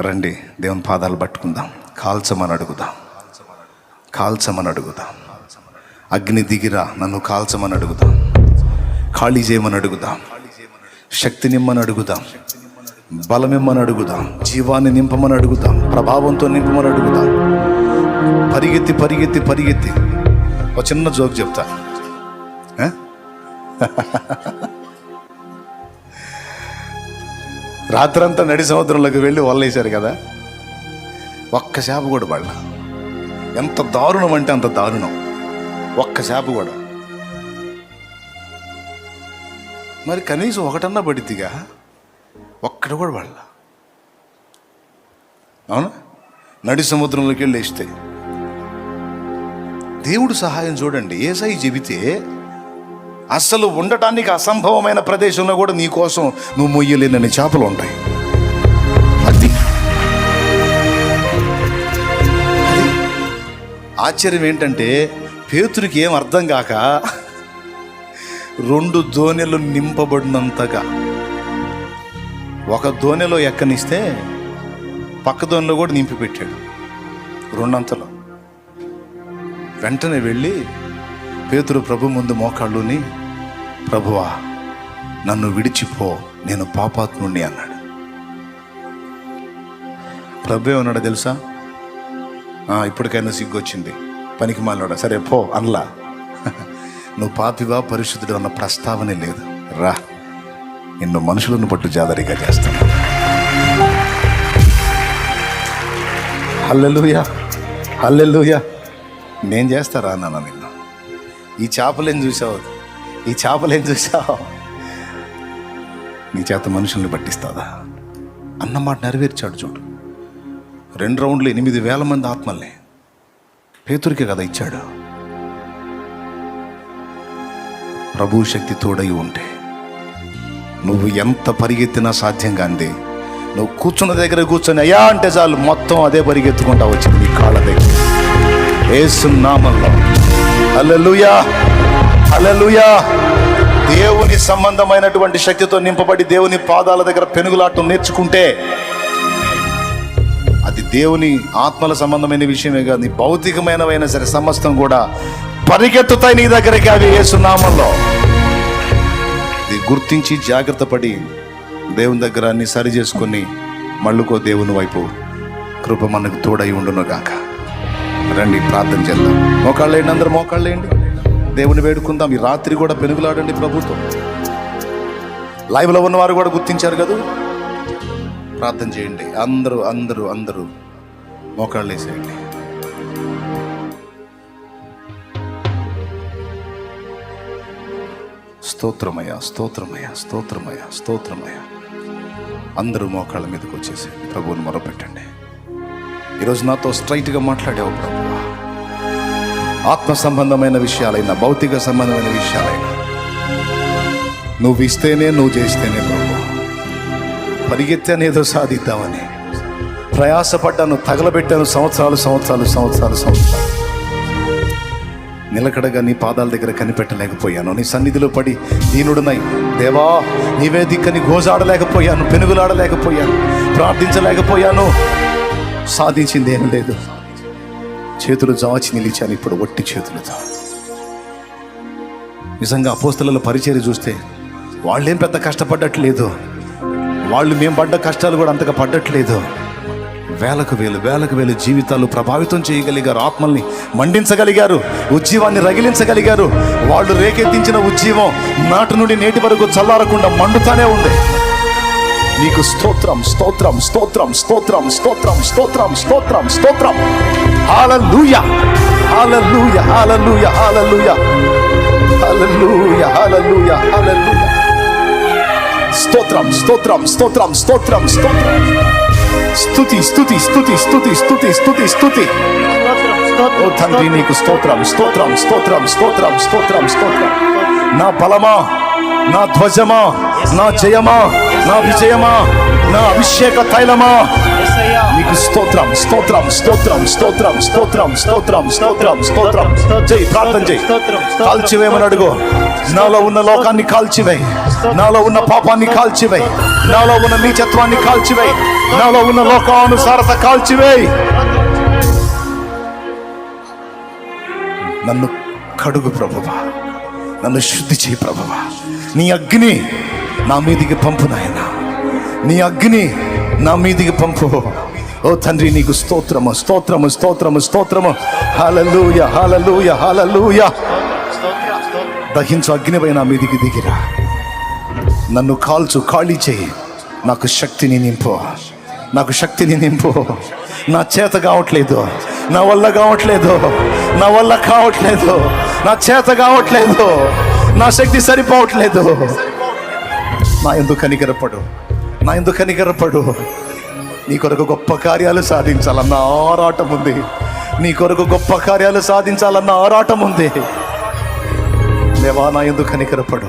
రండి దేవుని పాదాలు పట్టుకుందాం. కాల్చమని అడుగుదాం. కాల్చమని అడుగుదాం. అగ్ని దిగిరా నన్ను కాల్చమని అడుగుదాం. ఖాళీ చేయమని అడుగుదాం. శక్తి నిమ్మని అడుగుదాం. బలమిమ్మని అడుగుదాం. జీవాన్ని నింపమని అడుగుదాం. ప్రభావంతో నింపమని అడుగుదాం. పరిగెత్తి పరిగెత్తి పరిగెత్తి. ఒక చిన్న జోక్ చెప్తా. రాత్రంతా నడి సముద్రంలోకి వెళ్ళి వల్లేశారు కదా? ఒక్క చేప కూడా వాళ్ళ ఎంత దారుణం అంటే అంత దారుణం. ఒక్క చేప కూడా. మరి కనీసం ఒకటన్నా పడిద్దిగా? ఒక్కడు కూడా వాళ్ళ అవునా? నడి సముద్రంలోకి వెళ్ళి వేస్తే దేవుడు సహాయం చూడండి. ఏసై చెబితే అస్సలు ఉండటానికి అసంభవమైన ప్రదేశంలో కూడా నీ కోసం నువ్వు మొయ్యలేనని చేపలు ఉంటాయి. అది. ఆశ్చర్యం ఏంటంటే పేతురికి ఏం అర్థం కాక రెండు దోణెలు నింపబడినంతగా ఒక దోణెలో ఎక్కనిస్తే పక్క ధోనిలో కూడా నింపి పెట్టాడు రెండంతలో. వెంటనే వెళ్ళి పేతురు ప్రభు ముందు మోకాళ్ళుని ప్రభువా నన్ను విడిచిపో నేను పాపాత్ముణ్ణి అన్నాడు. ప్రభు ఏమన్నాడు తెలుసా? ఇప్పటికైనా సిగ్గొచ్చింది. పనికి మాలినాడా? సరే పో అనలా. నువ్వు పాపివా పరిశుద్ధుడు అన్న ప్రస్తావనే లేదు. రా నిన్ను మనుషులను పట్టు జాదరిగా చేస్తాను. Hallelujah hallelujah. నేను చేస్తారా నాన్న నిన్ను ఈ చేపలేం చూసావు? ఈ చేపలేం చూసావు? నీ చేత మనుషుల్ని పట్టిస్తాదా అన్నమాట నెరవేర్చాడు చూడు. రెండు రౌండ్లు ఎనిమిది వేల మంది ఆత్మల్ని పేతురికి కదా ఇచ్చాడు. ప్రభు శక్తి తోడై ఉంటే నువ్వు ఎంత పరిగెత్తినా సాధ్యం కాంది నువ్వు కూర్చున్న దగ్గర కూర్చొని అయ్యా అంటే చాలు మొత్తం అదే పరిగెత్తుకుంటా వచ్చింది నీ కాళ్ళ దగ్గర. వేస్తున్నామల్లో హల్లెలూయా. హల్లెలూయా. దేవుని సంబంధమైనటువంటి శక్తితో నింపబడి దేవుని పాదాల దగ్గర పెనుగులాటం నేర్చుకుంటే అది దేవుని ఆత్మల సంబంధమైన విషయమే కాదు నీ భౌతికమైనవైనా సరే సమస్తం కూడా పరిగెత్తుతాయి నీ దగ్గరికి అవి ఏసునామంలో ఇది గుర్తించి జాగ్రత్త పడి దేవుని దగ్గర అన్ని సరి చేసుకొని మళ్ళుకో దేవుని వైపు కృప మనకు తోడై ఉండును గాక రండి ప్రార్థన చేద్దాం. మోకాళ్ళేయండి అందరు మోకాళ్ళేయండి దేవుని వేడుకుందాం. ఈ రాత్రి కూడా పెనుగులాడండి ప్రభుత్వం లైవ్లో ఉన్నవారు కూడా గుర్తించారు కదా? ప్రార్థన చేయండి. అందరూ అందరూ అందరూ మోకాళ్ళు వేసేయండి స్తోత్రమయ స్తోత్రమయ స్తోత్రమయ స్తోత్రమయ అందరూ మోకాళ్ళ మీదకి వచ్చేసి ప్రభువుని మొరపెట్టండి. ఈరోజు నాతో స్ట్రైట్గా మాట్లాడావు ప్రభు. ఆత్మ సంబంధమైన విషయాలైనా భౌతిక సంబంధమైన విషయాలైనా. నువ్వు ఇస్తేనే నువ్వు చేస్తేనే ప్రభు. పరిగెత్తాను ఏదో సాధిద్దామని. ప్రయాసపడ్డాను తగలబెట్టాను సంవత్సరాలు సంవత్సరాలు సంవత్సరాలు సంవత్సరాలు. నిలకడగా నీ పాదాల దగ్గర కనిపెట్టలేకపోయాను. నీ సన్నిధిలో పడి దీనుడునై దేవా నీవే దిక్కని గోజాడలేకపోయాను పెనుగులాడలేకపోయాను ప్రార్థించలేకపోయాను. సాధించింది ఏం లేదు. చేతులు జాచి నిలిచాను ఇప్పుడు ఒట్టి చేతులతో. నిజంగా అపోస్తల పరిచయం చూస్తే వాళ్ళేం పెద్ద కష్టపడ్డట్లేదు. వాళ్ళు మేము పడ్డ కష్టాలు కూడా అంతగా పడ్డట్లేదు. వేలకు వేలు వేలకు వేలు జీవితాలు ప్రభావితం చేయగలిగారు ఆత్మల్ని మండించగలిగారు ఉజ్జీవాన్ని రగిలించగలిగారు. వాళ్ళు రేకెత్తించిన ఉజ్జీవం నాటి నుండి నేటి వరకు చల్లారకుండా మండుతానే ఉంది. నీకు స్తోత్రం స్తోత్రం స్తోత్రం స్తోత్రం స్తోత్రం స్తోత్రం స్తోత్రం స్తోత్రం హాలూయ హాలూయ హాలూయ హాలూయ హాలూయ హాలూయ హాలూయ స్తోత్రం స్తోత్రం స్తోత్రం స్తోత్రం స్తోత్రం స్తుతి స్తుతి స్తుతి స్తుతి స్తుతి స్తుతి స్తుతి ఓ తండ్రి నీకు స్తోత్రం స్తోత్రం స్తోత్రం స్తోత్రం స్తోత్రం స్తోత్రం నా బలమా నా ధ్వజమా నా జయమా నా విజయమా నా అభిషేక తైలమా? నీకు స్తోత్రం స్తోత్రం స్తోత్రం స్తోత్రం స్తోత్రం స్తోత్రం స్తోత్రం స్తోత్రం. చెయ్యి ప్రార్థన చెయ్యి కాల్చివేయమని అడుగు. నాలో ఉన్న లోకాన్ని కాల్చివేయి. నాలో ఉన్న పాపాన్ని కాల్చివేయి. నాలో ఉన్న నీచత్వాన్ని కాల్చివేయి. నాలో ఉన్న లోకానుసారత కాల్చివేయి. నన్ను కడుగు ప్రభువా. నన్ను శుద్ధి చేయి ప్రభువా. నీ అగ్ని నా మీదికి పంపు నాయన. నీ అగ్ని నా మీదికి పంపు. ఓ తండ్రి నీకు స్తోత్రము స్తోత్రము స్తోత్రము స్తోత్రము. హాలూయ హాలూయ హాలూయ దహించు అగ్నిపై నా మీదికి దిగిరా. నన్ను కాల్చు ఖాళీ చేయి. నాకు శక్తిని నింపు. నాకు శక్తిని నింపు. నా చేత కావట్లేదు. నా వల్ల కావట్లేదు. నా వల్ల కావట్లేదు. నా చేత కావట్లేదు. నా శక్తి సరిపోవట్లేదు. నా ఎందుకు కనికరపడు. నా ఎందుకు కనికరపడు. నీ కొరకు గొప్ప కార్యాలు సాధించాలన్న ఆరాటం ఉంది. నీ కొరకు గొప్ప కార్యాలు సాధించాలన్న ఆరాటం ఉంది. దేవా నా ఎందుకు కనికరపడు.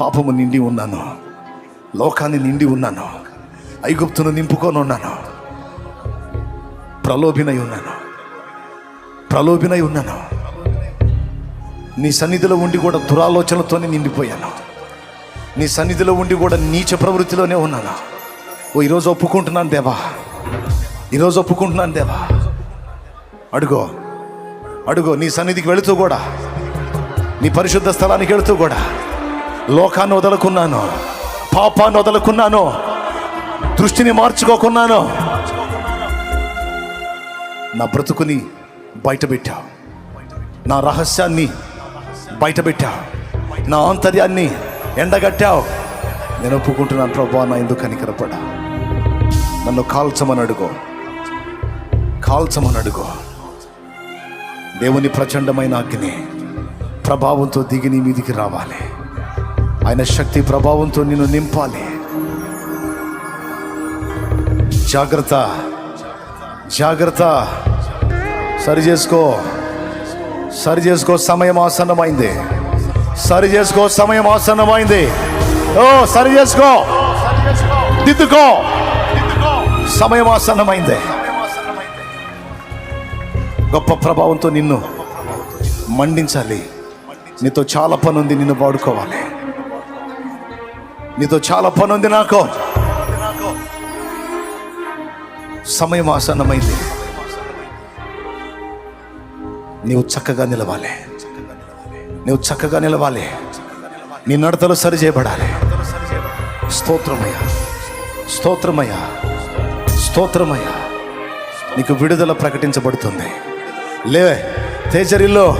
పాపము నిండి ఉన్నాను. లోకాన్ని నిండి ఉన్నాను. ఐగుప్తును నింపుకొని ఉన్నాను. ప్రలోభినై ఉన్నాను. ప్రలోభినై ఉన్నాను. నీ సన్నిధిలో ఉండి కూడా దురాలోచనలతోనే నిండిపోయాను. నీ సన్నిధిలో ఉండి కూడా నీచ ప్రవృత్తిలోనే ఉన్నాను. ఓ ఈరోజు ఒప్పుకుంటున్నాను దేవా. ఈరోజు ఒప్పుకుంటున్నాను దేవా. అడుగో అడుగో నీ సన్నిధికి వెళుతూ కూడా నీ పరిశుద్ధ స్థలానికి వెళుతూ కూడా లోకాన్ని వదలుకున్నాను పాపాన్ని వదలుకున్నాను దృష్టిని మార్చుకోకున్నాను. నా బ్రతుకుని బయటపెట్టావు. నా రహస్యాన్ని బయటపెట్టావు నా ఆంతర్యాన్ని ఎండగట్టావు. నేను ఒప్పుకుంటున్నాను ప్రభా నా ఎందుకు కనికరపడా? నన్ను కాల్చమని అడుగో. కాల్చమని అడుగో. దేవుని ప్రచండమైన అగ్ని ప్రభావంతో దిగి నీ మీదికి రావాలి. ఆయన శక్తి ప్రభావంతో నిన్ను నింపాలి. జాగ్రత్త. జాగ్రత్త. సరి చేసుకో సరి చేసుకో సమయం ఆసన్నమైంది. సరి చేసుకో సమయం ఆసన్నమైంది. ఓ సరి చేసుకో. దిద్దుకో. సమయం ఆసన్నమైంది. గొప్ప ప్రభావంతో నిన్ను మండించాలి. నీతో చాలా పని ఉంది నిన్ను వాడుకోవాలి. నీతో చాలా పని ఉంది నాకు. సమయం ఆసన్నమైంది. నీవు చక్కగా నిలవాలి. నువ్వు చక్కగా నిలవాలి. నీ నడతలు సరి చేయబడాలి. స్తోత్రమయ్యా. స్తోత్రమయ్యా. స్తోత్రమయ్యా. నీకు విడుదల ప్రకటించబడుతుంది. లే తేజరిలో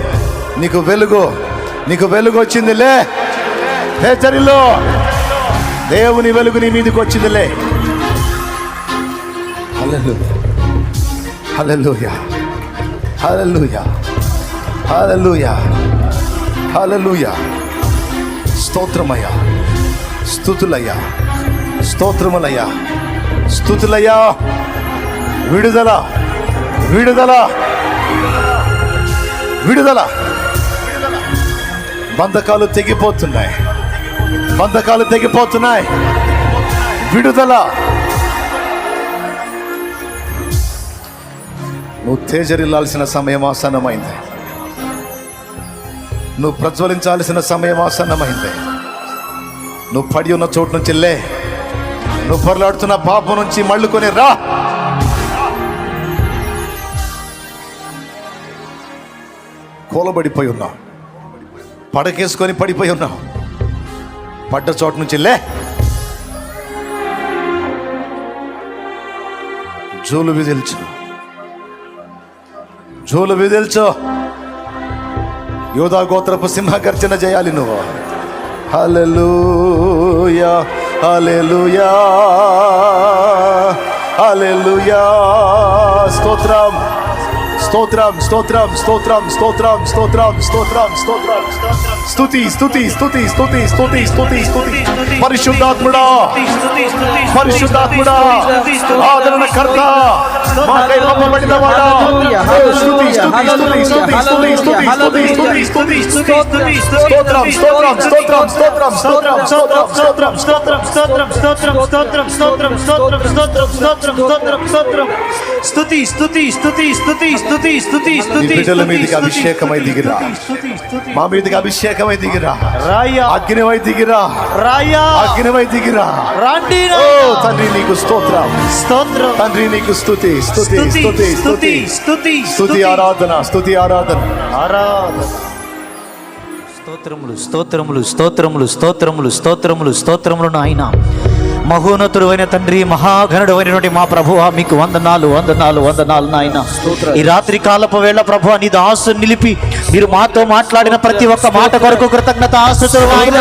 నీకు వెలుగు. నీకు వెలుగు వచ్చింది లే. తేజరిలో దేవుని వెలుగు నీ మీదకి వచ్చింది లే. హల్లెలూయా. హల్లెలూయా. హల్లెలూయా హల్లెలూయా స్తోత్రమయ్యా స్థుతులయ్యా స్తోత్రములయ్యా స్థుతులయ్యా విడుదల విడుదల విడుదల బంధకాలు తెగిపోతున్నాయి బంధకాలు తెగిపోతున్నాయి విడుదల నువ్వు తేజరిల్లాల్సిన సమయం ఆసన్నమైంది నువ్వు ప్రజ్వలించాల్సిన సమయం ఆసన్నమైంది. నువ్వు పడి ఉన్న చోటు నుంచి లే. నువ్వు పొరలాడుతున్న పాపం నుంచి మళ్ళుకొని రా. కూలబడిపోయి ఉన్నావు. పడకేసుకొని పడిపోయి ఉన్నావు. పడ్డ చోటు నుంచి లే. జోలు విదిల్చు. జోలు విదిల్చో. యోధా గోత్రపు సింహ గర్జన చేయాలి నువ్వు హల్లెలూయా హల్లెలూయా హల్లెలూయా స్తోత్రం స్తోత్రం స్తోత్రం స్తోత్రం స్తోత్రం స్తోత్రం స్తోత్రం స్తోత్రం స్తుతి స్తుతి స్తుతి స్తుతి స్తుతి స్తుతి స్తుతి పరిశుద్ధాత్ముడా పరిశుద్ధాత్ముడా ఆదరణకర్త మాకై పంపబడిన వాడా స్తుతి స్తుతి స్తుతి స్తుతి స్తుతి స్తుతి స్తుతి స్తుతి స్తోత్రం స్తోత్రం స్తోత్రం స్తోత్రం స్తోత్రం స్తోత్రం స్తోత్రం స్తోత్రం స్తోత్రం స్తోత్రం స్తోత్రం స్తోత్రం స్తోత్రం స్తోత్రం స్తోత్రం స్తోత్రం స్తుతి స్తుతి స్తుతి స్తుతి స్తుతి స్తుతి నీ స్తుతి బిడ్డల మీదకి అభిషేకమై దిగిరా మా మీదకి అభిషేకమై దిగిరా రాయ్యా అగ్నివై దిగిరా రాయ్యా అగ్నివై దిగిరా రాండి ఓ తండ్రి నీకు స్తోత్రం స్తోత్రం తండ్రి నీకు స్తుతి ఆరాధన స్థుతి ఆరాధన. ఆరాధన. స్తోత్రములు స్తోత్రములు స్తోత్రములు స్తోత్రములు స్తోత్రములు స్తోత్రములు నాయన మహోన్నతుడు అయిన తండ్రి మహాఘనుడు అయినటువంటి మా ప్రభువ మీకు వందనాలు వందనాలు వందనాలు నాయన. ఈ రాత్రి కాలపు వేళ ప్రభు నీ దాసు నిలిపి మీరు మాతో మాట్లాడిన ప్రతి ఒక్క మాట కొరకు కృతజ్ఞత ఆస్తుతులు ఆయన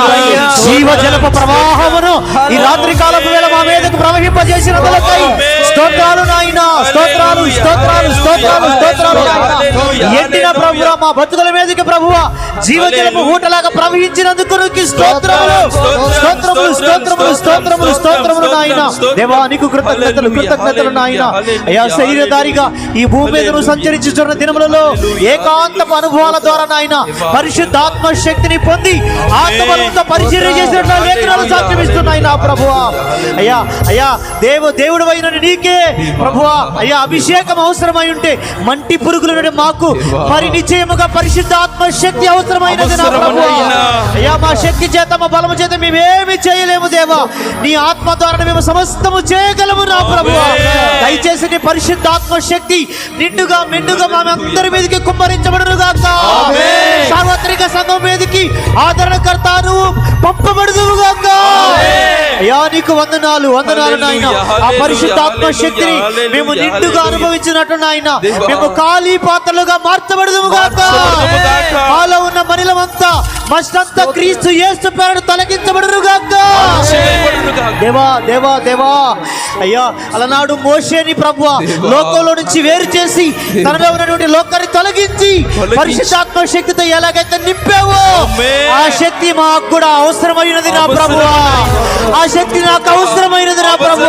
జీవ జలప ప్రవాహమును ఈ రాత్రి కాలపు వేళ మా మీదకు ప్రవహింపజేసిన స్తోత్రాలు నాయన స్తోత్రాలు స్తోత్రాలు స్తోత్రాలు స్తోత్రాలు. ఎండిన ప్రభువ మా బతుకుల మీదకి ప్రభువ జీవజలము ఊటలాగా ప్రవహించినందుకు నీకు స్తోత్రములు స్తోత్రములు స్తోత్రములు స్తోత్రములు స్తోత్రములు నాయన. దేవా నీకు కృతజ్ఞతలు కృతజ్ఞతలు నాయన. అయ్యా శరీరధారిగా ఈ భూమి మీద నువ్వు సంచరించుతున్న దినములలో ఏకాంతపు అనుభవాల ద్వారా నాయన పరిశుద్ధాత్మ శక్తిని పొంది ఆత్మబలంతో పరిచర్య చేసినట్లు లేఖనాలు సాక్ష్యమిస్తున్నాయి నా ప్రభువా. అయ్యా అయ్యా దేవు దేవుడు అయిన నీకే ప్రభువా. అయ్యా అభిషేకం అవసరమై ఉంటే మంటి పురుగుల నుండి మాకు మరి నిశ్చయముగా పరిశుద్ధాత్మ శక్తి అవసరమైనది నా ప్రభువా. అయ్యా మా శక్తి చేత మా బలము చేత మేమేమి చేయలేము దేవా. నీ ఆత్మ ద్వారా మేము సమస్తము చేయగలము నా ప్రభువా దయచేసి నీ పరిశుద్ధాత్మ శక్తి నిండుగా మెండుగా మా అందరి మీదకి కుమ్మరించబడును గాక సార్వత్రిక సంఘం మీదకి ఆదరణకర్తను పంపబడుదువు గాక అయ్యా నీకు వందనాలు వందనాలు నాయన. ఆ పరిశుద్ధాత్మ శక్తిని మేము నిండుగా అనుభవించినట్టు నాయన. మేము ఖాళీ పాత్రలుగా మార్చబడదుము గాక మాలో ఉన్న మనిలమంతా మస్తంతా క్రీస్తు యేసు పేరు తొలగించబడును గాక దేవా దేవా దేవా. అయ్యా అలనాడు మోషేని ప్రభు లోకంలో నుంచి వేరు చేసి తనలో ఉన్నటువంటి లోకాన్ని తొలగించి పరిశుద్ధాత్మ శక్తితో ఎలాగైతే నింపావో ఆ శక్తి మాకు కూడా అవసరమైనది నా ప్రభు ఆ శక్తి నాకు అవసరమైనది నా ప్రభు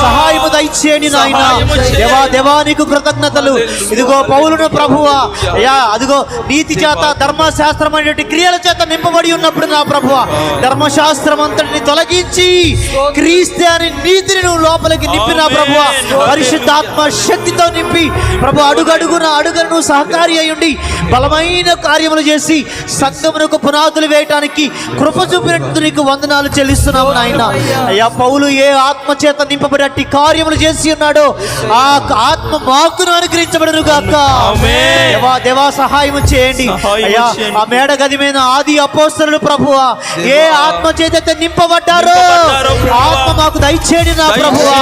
సహాయము దయచేయండి నాయన. దేవా దేవా నీకు కృతజ్ఞతలు. ఇదిగో పౌలును ప్రభువా. అయ్యా అదిగో నీతి చేత ధర్మశాస్త్రం అనేటువంటి క్రియల చేత నింపబడి ఉన్నప్పుడు నా ప్రభు ధర్మశాస్త్రం అంతటిని తొలగించి క్రీస్తే అని నీతిని నువ్వు లోపలికి నింపిన ప్రభు పరిశుద్ధాత్మ శక్తితో నింపి. ప్రభు అడుగడుగున అడుగును సహకారి అయ్యుండి బలమైన కార్యములు చేసి సంగమునకు పునాదులు వేయటానికి కృప చూపినట్టు నీకు వందనాలు చెల్లిస్తున్నాము నాయన. అయ్యా పౌలు ఏ ఆత్మ చేత నింపబడి కార్యములు చేసి ఉన్నాడో ఆ ఆత్మ మాకును అనుగ్రహించబడును గాక. దేవా దేవా సహాయం చేయండి. అయ్యా ఆ మేడ గది మీద ఆది అపోస్తలు ప్రభువా ఏ ఆత్మ చేత నింపబడ్డారో ఆత్మ మాకు దయచేయండి నా ప్రభువా.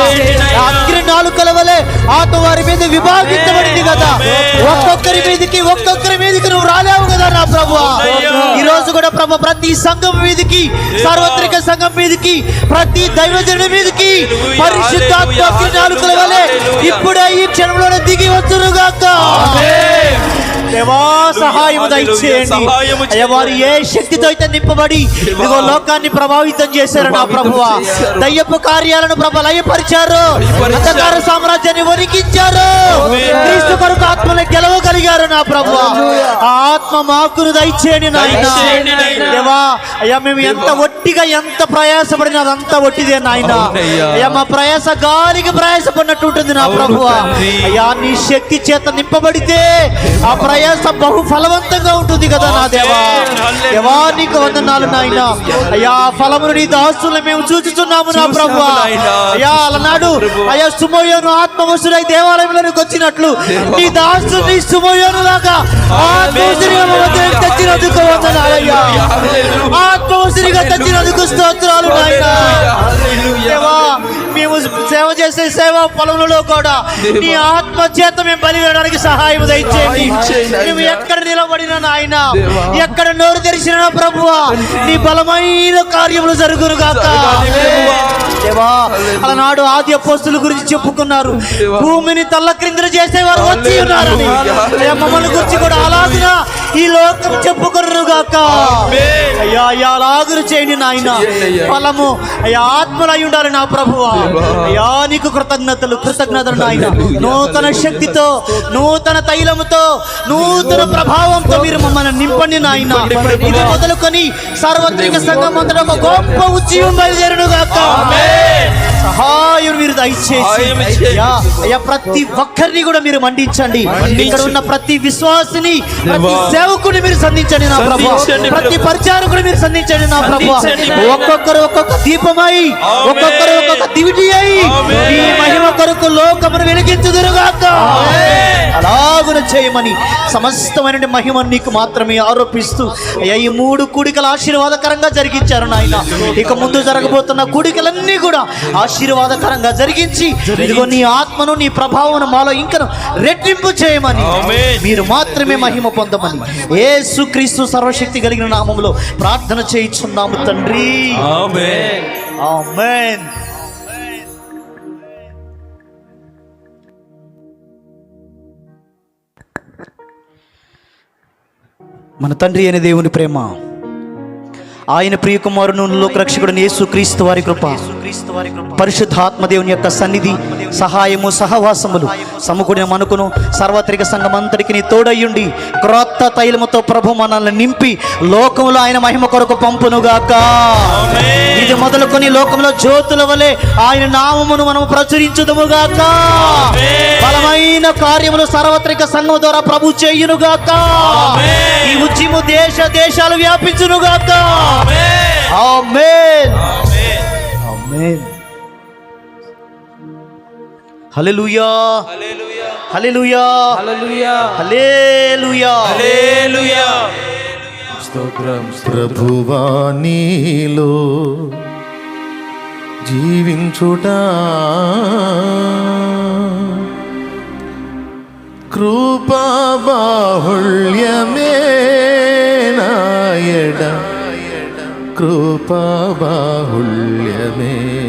అగ్ని నాలుకల వలె ఆత్మ వారి మీద విభాగించబడింది కదా. ఒక్కొక్కరి మీదకి ఒక్కొక్కరి మీదకి నువ్వు రాలేవు కదా నా ప్రభువా. ఈ రోజు కూడా ప్రభు ప్రతి సంఘం మీదకి సార్వత్రిక సంఘం మీదకి ప్రతి దైవజనుడి మీదకి పరిశుద్ధాత్మ నాలుకల వలె ఇప్పుడే ఈ క్షణంలోనే దిగి వచ్చునుగాక. దేవా సహాయము దయచేయండి. అయ్యా వారు ఏ శక్తితో అయితే నింపబడి ఇదిగో లోకాన్ని ప్రభావితం చేశారు నా ప్రభువా దయ్యపు కార్యాలను ప్రభ లయపరిచారు అంధకార సామ్రాజ్యాన్ని వణికించారు క్రీస్తు కొరకు ఆత్మను గెలవగలిగారు నా ప్రభువా ఆ ఆత్మ మాకును దయచేయండి నాయన. దేవా అయ్యా మేము ఎంత ఒట్టిగా ఎంత ప్రయాసపడినా అదంతా ఒట్టిదే నాయన. అయ్యా మా ప్రయాస గాలికి ప్రయాసపడినట్టు ఉంటుంది నా తండ్రి. అయ్యా నీ శక్తి చేత నింపబడితే ఆ ప్రయాస బహు ఫలవంతంగా ఉంటుంది కదా నా దేవా. దేవా నీకు వందనాలు నాయన. అయ్యా ఆ ఫలమును నీ దాస్తులు మేము చూచుచున్నాము నా ప్రభు. అయ్యా అలనాడు అయ్యా సుమోయోను ఆత్మవశుడై దేవాలయంలోనికి వచ్చినట్లు. నీ దాసు నీ సుమోయోను లాగా తెచ్చినందుకు వందనాలయ్యా ఆత్మశ్రీగా తెచ్చినందుకు స్తోత్రాలు నాయనా. చేసే సేవ పొలంలో కూడా నీ ఆత్మ చేత మేము బలి వేయడానికి సహాయం దయచేయండి మేము ఎక్కడ నిలబడినా నాయన ఎక్కడ నోరు తెరిచిన ప్రభువా నీ బలమైన కార్యములు జరుగును గాక. దేవా అలనాడు ఆది అపోస్తుల గురించి చెప్పుకున్నారు. భూమిని తల్ల క్రిందలు చేసేవారు వచ్చి ఉన్నారని. మమ్మల్ని గురించి కూడా అలాగున ఈ లోకం చెప్పుకున్నారు గాక. అయ్యా అయ్యా అలాగున చేయండి నాయన. ఫలము అయ్యా ఆత్మలు అయి ఉండాలి నా ప్రభువా. అయ్యా నీకు కృతజ్ఞతలు కృతజ్ఞతలు నాయన. నూతన శక్తితో నూతన తైలముతో నూతన ప్రభావంతో మీరు మమ్మల్ని నింపండి నాయన. ఇది మొదలుకొని సార్వత్రిక సంఘం అంతటా ఒక గొప్ప ఉద్యమం బయలుదేరును గాక సహాయం మీరు దయచేసి అయ్యా ప్రతి ఒక్కరిని కూడా మీరు మండించండి. ఇక్కడ ఉన్న ప్రతి విశ్వాసిని ప్రతి సేవకుని మీరు సంధించండి నా ప్రభు. ప్రతి పరిచారకుని మీరు సంధించండి నా ప్రభు. ఒక్కొక్కరు ఒక్కొక్క దీపమై ఒక్కొక్కరు ఒక్కొక్క దివిటి అయి. ఈ మహిమ కొరకు లోకమును వెలిగించుదురుగాక. అలాగున చేయమని సమస్తమైన మహిమను నీకు మాత్రమే ఆరోపిస్తూ అయ్యా ఈ మూడు కూడికలు ఆశీర్వాదకరంగా జరిగించారు నాయన. ఇక ముందు జరగబోతున్న కూడికలన్నీ కూడా ఆశీర్వాదకరంగా జరిగించి ఇదిగో నీ ఆత్మను నీ ప్రభావం మాలో ఇంకను రెట్టింపు చేయమని. మీరు మాత్రమే మహిమ పొందమని యేసు క్రీస్తు సర్వశక్తి కలిగిన నామములో ప్రార్థన చేయించున్నాము తండ్రి. ఆమేన్. మన తండ్రి అయిన దేవుని ప్రేమ. ఆయన ప్రియకుమారును లోకరక్షకుడు యేసు క్రీస్తు వారి కృప. పరిశుద్ధాత్మ దేవుని యొక్క సన్నిధి సహాయము సహవాసములు సమకూడిన మనకును సార్వత్రిక సంఘమంతటికి నీ తోడయ్యుండి క్రొత్త తైలముతో ప్రభు మనల్ని నింపి లోకములో ఆయన మహిమ కొరకు పంపునుగాక. ఇది మొదలుకొని లోకంలో జ్యోతుల వలె ఆయన నామమును మనం ప్రచురించుదుముగాక. బలమైన కార్యములు సార్వత్రిక సంఘం ద్వారా ప్రభు చేయునుగాక. ఈ ఉద్యము దేశ దేశాలు వ్యాపించునుగాక. ఆమేన్. ఆమేన్. హల్లెలూయా. హల్లెలూయా. హల్లెలూయా. హల్లెలూయా. హల్లెలూయా. స్తోత్రం ప్రభువా నీలో జీవించుట కృపా బాహుళ్యమే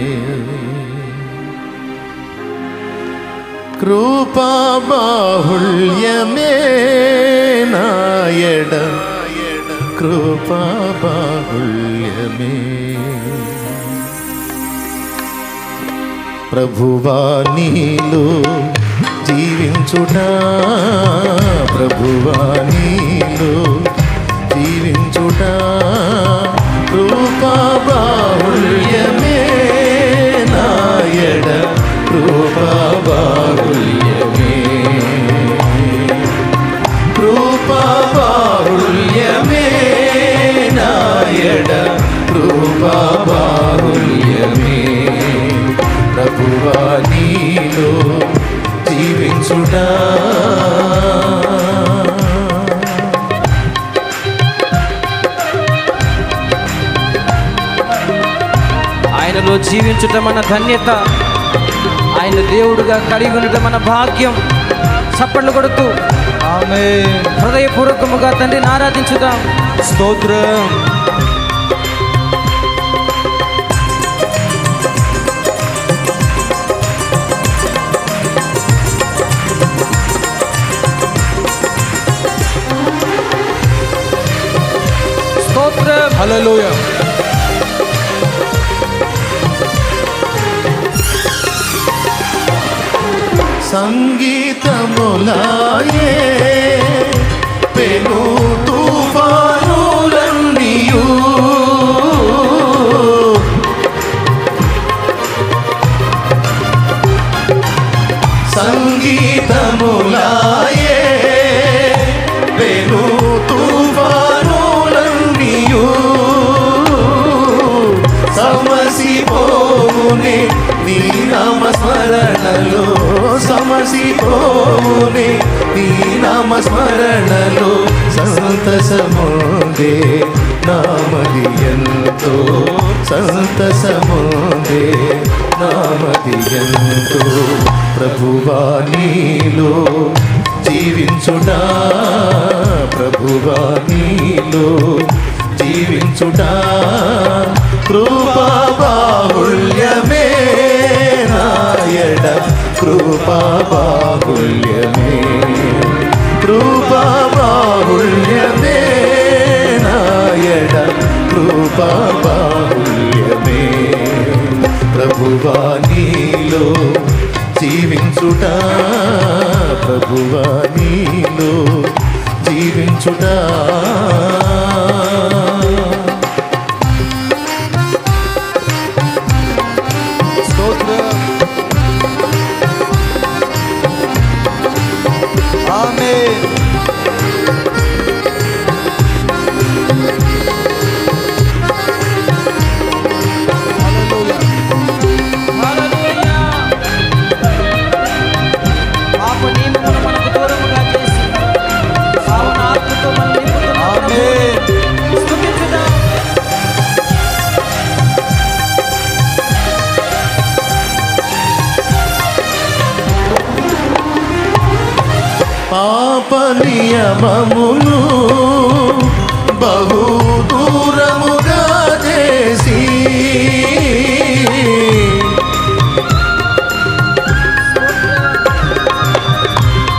నాయడ కృపా బాహుళ్యమే ప్రభువా నీలో జీవించుట ప్రభువా నీలో జీవించుట కృపా కృపా బాహుళ్యమే కృపా బాహుళ్యమే ప్రభువా నీలో జీవించుటా ఆయనలో జీవించుట మన ధన్యత. ఆయన దేవుడుగా కలిగి ఉండటం మన భాగ్యం చప్పట్లు కొడుతూ ఆమె హృదయపూర్వకముగా తండ్రిని ఆరాధించుదాం. స్తోత్రం. స్తోత్రం. హల్లెలూయా. సంగీతములాయే పెను తుఫానులన్నీయు. సంగీతములాయే పెను తుఫానులన్నీయు. సమసిపోవునే నీ సమసిపోవునే నీ నామస్మరణలో సంతసముందే నామది ఎంతో సంతసముందే నామది ఎంతో ప్రభువా నీలో జీవించుటా ప్రభువా నీలో జీవించుటా కృపా నాయడ కృపా బాహుళ్యమే కృపా బాహుళ్యమే నాయడ కృపా బాహుళ్యమే ప్రభువా నీలో జీవించుటా. ప్రభువా నీలో జీవించుటా. నియమములు బహు దూరముగా చేసి.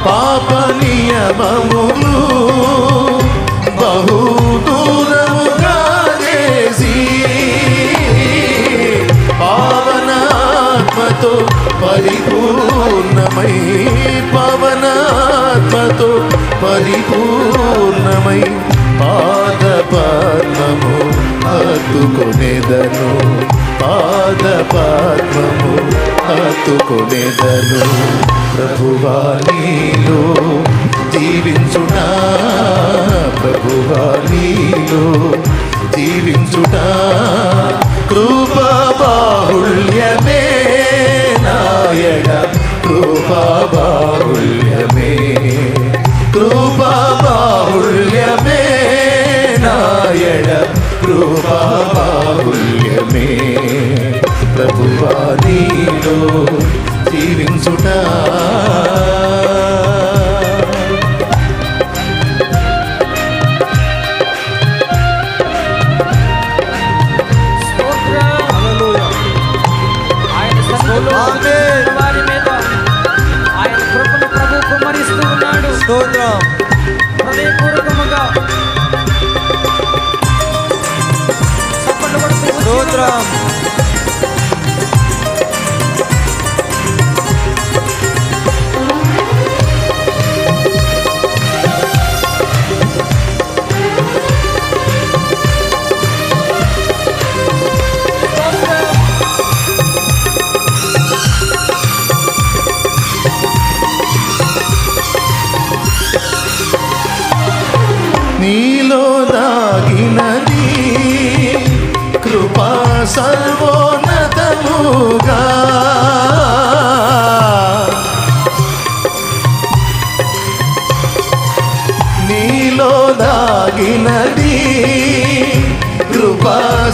పాప నియమమును బహు దూరముగా చేసి. పావనాత్మతో పరిపూర్ణమై ప్రేమతో పరిపూర్ణమై పాద పద్మము హత్తుకొనేదను. పాద పద్మము హత్తుకొనేదను. ప్రభువా నీలో జీవించుటా ప్రభువా నీలో జీవించుటా. కృపా బాహుళ్యమే నాయడ కృపా బాహుళ్యమే కృపా బాహుళ్యమే నాయడ కృపా బాహుళ్యమే ప్రభువా నీలో జీవించుటా స్తోత్రం హృదయపూర్వకముగా చప్పట్లు కొడుతూ స్తోత్రం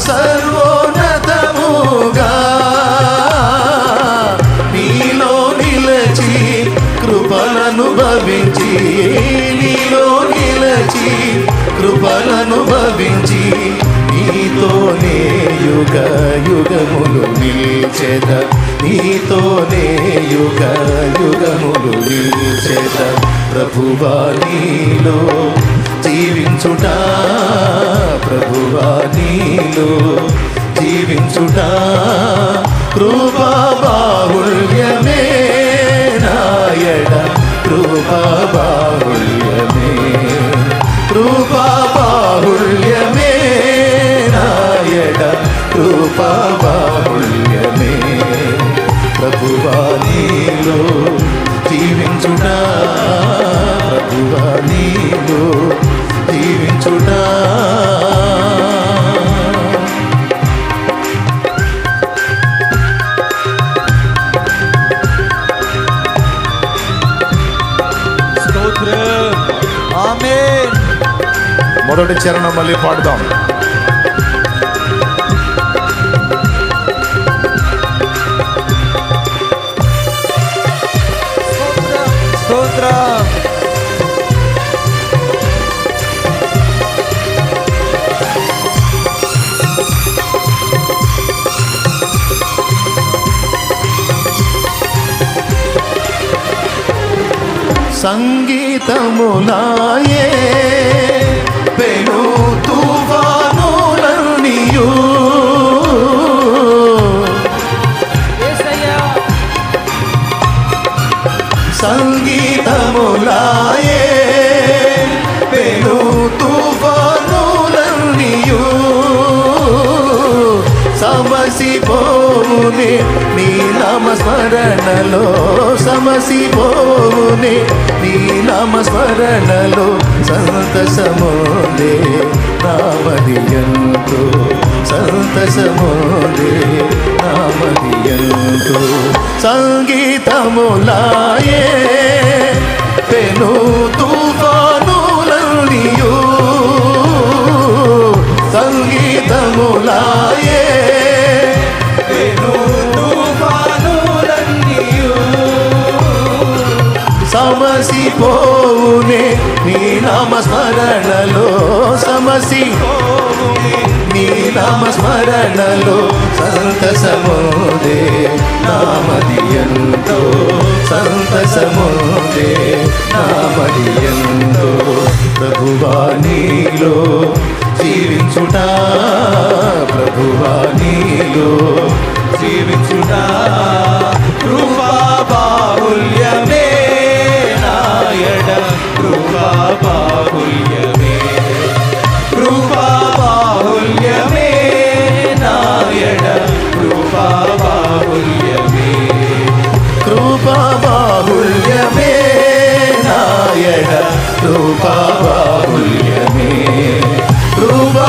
సర్వోన్నతముగా నీలో నిలచి కృపలను భవించి నీలో నిలచి కృపలను భవించి నీతోనే యుగ యుగములు నిల్చెద నీతోనే యుగ యుగములు నిల్చెద. ప్రభువా నీలో జీవించుట ప్రభువా నీలో. జీవించుట కృపా బాహుల్యమే నాయడ కృపా బాహుల్యమే. కృపా బాహుల్యమే నాయడ కృపా బాహుల్యమే. ప్రభువా నీలో జీవించుట తోటి చరణం మళ్ళీ పాడుదాం. సంగీతమునాయే నీలమ స్మరణలో సమసిపోవునే. నీలమ స్మరణలో సంతసమోదే. నామదియంతో సంతసమోదే. నామదియంతో సంగీతములాయే. పెను తుఫానులన్నీయు సంగీతములాయే. సమసిపోవునే నీ నామస్మరణలో సమసి నీ నామస్మరణలో సంతసమోదే నామదియంతో సంతసమోదే నామదియంతో ప్రభువా నీలో జీవించుట ప్రభువా నీలో జీవించుట కృపా నాయడ కృపా బాహుల్యమే కృపా బాహుల్యమే నాయడ కృపా బాహుల్యమే కృపా